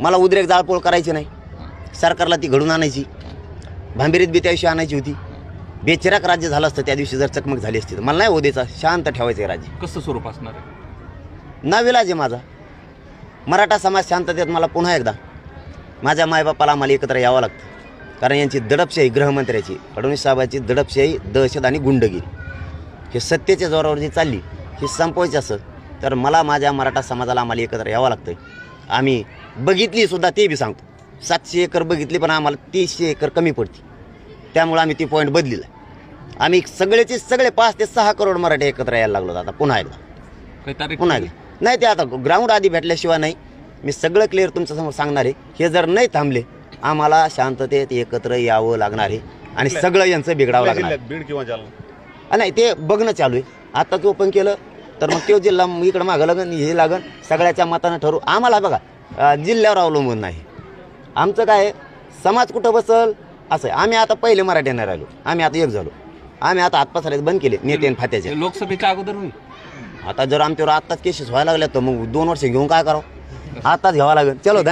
मला उद्रेक जाळपोळ करायची नाही. सरकारला ती घडून आणायची. भांबिरीत बी त्या दिवशी आणायची होती. बेचिराक राज्य झालं असतं त्या दिवशी जर चकमक झाली असती तर. मला नाही द्यायचा. शांत ठेवायचं राज्य. कसं स्वरूप असणार आहे? नाविलाज आहे माझा. मराठा समाज शांततेत मला पुन्हा एकदा. माझ्या मायबापाला आम्हाला एकत्र यावं लागतं. कारण यांची दडपशाही गृहमंत्र्याची फडणवीस साहेबांची दडपशाही दहशत आणि गुंडगिरी. हे सत्तेच्या जोरावर जी चालली ही संपवायची असं तर मला माझ्या मराठा समाजाला आम्हाला एकत्र यावं लागतं आम्ही बघितली सुद्धा ते बी सांगतो. सातशे एकर बघितली पण आम्हाला तीसशे एकर कमी पडते. त्यामुळे आम्ही ती पॉईंट बदलिला. आम्ही सगळेचे सगळे पाच ते सहा करोड मराठी एकत्र यायला लागलो आता पुन्हा एकदा. पुन्हा एकदा. नाही ते आता ग्राउंड आधी भेटल्याशिवाय नाही. मी सगळं क्लिअर तुमच्यासमोर सांगणार आहे. हे जर नाही थांबले आम्हाला शांततेत एकत्र यावं लागणार आहे. आणि सगळं यांचं बिघडावं लागणार बीड किंवा नाही ते बघणं चालू आहे. आता तो ओपन केलं तर मग तो जिल्हा इकडं मागं लागन हे लागन. सगळ्याच्या मतानं ठरवू आम्हाला बघा जिल्ह्यावर अवलंबून नाही. आमचं काय आहे, समाज कुठं बसल? असं आहे. आम्ही आता पहिले मराठ्यानं राहिलो. आम्ही आता एक झालो. आम्ही आता हातपासरायचं बंद केले नेते आणि फात्याचे. लोकसभेच्या अगोदर आता जर आमच्यावर आत्ताच केसेस व्हायला लागल्या तर मग दोन वर्ष घेऊन काय करावं? आताच घ्यावं लागेल. चलो धन्यवाद.